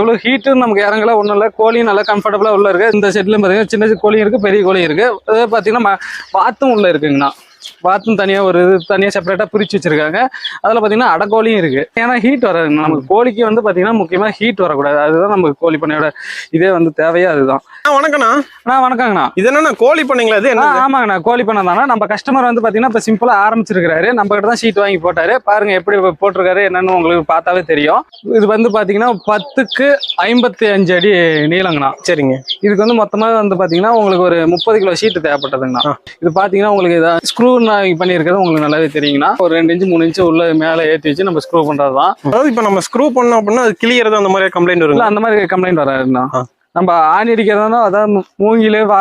எவ்வளோ ஹீட்டும் நமக்கு இறங்கல ஒன்றும் இல்லை. கோழியும் நல்லா கம்ஃபர்டபுளாக உள்ள இருக்கு. இந்த செட்லையும் பார்த்தீங்கன்னா சின்ன சின்ன கோழியும் இருக்கு பெரிய கோழியும் இருக்கு. அது பார்த்தீங்கன்னா பாத்தும் உள்ளே உள்ள இருக்குங்கண்ணா. வாத்தும் தனியாக ஒரு இது தனியாக செப்பரேட்டாக பிரித்து வச்சிருக்காங்க. அதில் பார்த்தீங்கன்னா அடக்கோழியும் இருக்கு. ஏன்னா ஹீட் வராதுங்க நமக்கு கோழிக்கு வந்து பார்த்தீங்கன்னா முக்கியமாக ஹீட் வரக்கூடாது. அதுதான் நமக்கு கோழி பண்ணையோட இதே வந்து தேவையே அதுதான். வணக்கண்ணா அண்ணா வணக்கங்கண்ணா. இது என்னண்ணா கோழி பண்ணீங்களா? இது என்ன ஆமாங்கண்ணா. கோழி பண்ண தானே. நம்ம கஸ்டமர் வந்து பார்த்தீங்கன்னா இப்போ சிம்பிளாக ஆரம்பிச்சிருக்காரு நம்ம கிட்ட தான் ஷீட் வாங்கி போட்டாரு. பாருங்க எப்படி போட்டிருக்காரு என்னன்னு உங்களுக்கு பார்த்தாவே தெரியும். இது வந்து பார்த்தீங்கன்னா பத்துக்கு ஐம்பத்தி அஞ்சு அடி நீளங்கண்ணா. சரிங்க. இதுக்கு வந்து மொத்தமாக வந்து பார்த்தீங்கன்னா உங்களுக்கு ஒரு முப்பது கிலோ ஷீட் தேவைப்பட்டதுங்கண்ணா. இது பார்த்தீங்கன்னா உங்களுக்கு இதை ஸ்க்ரூ பண்ணியிருக்கிறது உங்களுக்கு நல்லாவே தெரியுங்கண்ணா. ஒரு ரெண்டு இன்ச்சு மூணு இன்ச்சு உள்ள மேலே ஏற்றி வச்சு நம்ம ஸ்க்ரூ பண்ணுறது தான் அதாவது இப்போ நம்ம ஸ்க்ரூ பண்ணோம் அப்படின்னா அது கிளியர் அந்த மாதிரி கம்ப்ளைண்ட் வருங்க அந்த மாதிரி கம்ப்ளைண்ட் வராதுண்ணா. நம்ம ஆணி அடிக்கிறதா அதாவது மூங்கிலே வா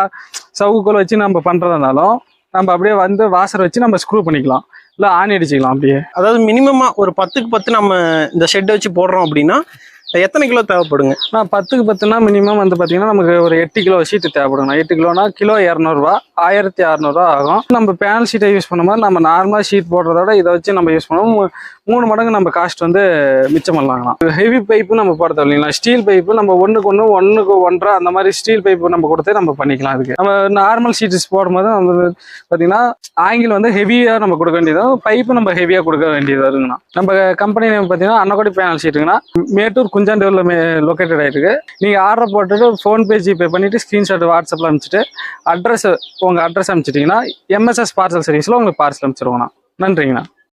சவுக்குள்ள வச்சு நம்ம பண்றதுனாலும் நம்ம அப்படியே வந்து வாசர் வச்சு நம்ம ஸ்க்ரூ பண்ணிக்கலாம். இல்ல ஆணி அடிச்சுக்கலாம் அப்படியே. அதாவது மினிமமா ஒரு பத்துக்கு பத்து நம்ம இந்த ஷெட் வச்சு போடுறோம் அப்படின்னா எத்தனை கிலோ தேவைப்படுங்க? நான் பத்துக்கு பத்துனா மினிமம் வந்து பாத்தீங்கன்னா நமக்கு ஒரு எட்டு கிலோ ஷீட் தேவைப்படுங்க எட்டு கிலோனா கிலோ இரநூறுவா ஆயிரத்தி அறநூறுவா ஆகும். நம்ம பேனல் ஷீட்டை யூஸ் பண்ணும்போது நம்ம நார்மலா ஷீட் போடுறத விட இதை வச்சு நம்ம யூஸ் பண்ணுவோம். மூணு மடங்கு நம்ம காஸ்ட் வந்து மிச்சம் பண்ணலாங்கண்ணா ஹெவி பைப்பு நம்ம போட இல்லைங்களா? ஸ்டீல் பைப்பு நம்ம ஒன்றுக்கு ஒன்று ஒன்றுக்கு ஒன்றரை அந்த மாதிரி ஸ்டீல் பைப்பு நம்ம கொடுத்து நம்ம பண்ணிக்கலாம் அதுக்கு நம்ம நார்மல் ஷீட்ஸ் போடும்போது நம்ம வந்து பார்த்தீங்கன்னா ஆங்கிள் வந்து ஹெவியாக நம்ம கொடுக்க வேண்டியதும் பைப்பு நம்ம ஹெவியாக கொடுக்க வேண்டியதாக இருக்குங்கண்ணா நம்ம கம்பெனி பார்த்தீங்கன்னா அன்னக்கோடி பேனல் சீட்டுங்கண்ணா மேட்டூர் குஞ்சாண்டூரில் லொக்கேட்டட் ஆகிருக்கு நீங்கள் ஆர்டர் போட்டுட்டு ஃபோன்பே ஜிபே பண்ணிவிட்டு ஸ்க்ரீன்ஷாட் வாட்ஸ்அப்பில் அனுப்பிச்சிட்டு அட்ரஸ் உங்கள் அட்ரஸ் அனுப்பிச்சிட்டிங்கன்னா எம்எஸ்எஸ் பார்சல் சர்வீஸில் உங்களுக்கு பார்சல் அனுப்பிச்சிருவோண்ணா நன்றிங்கண்ணா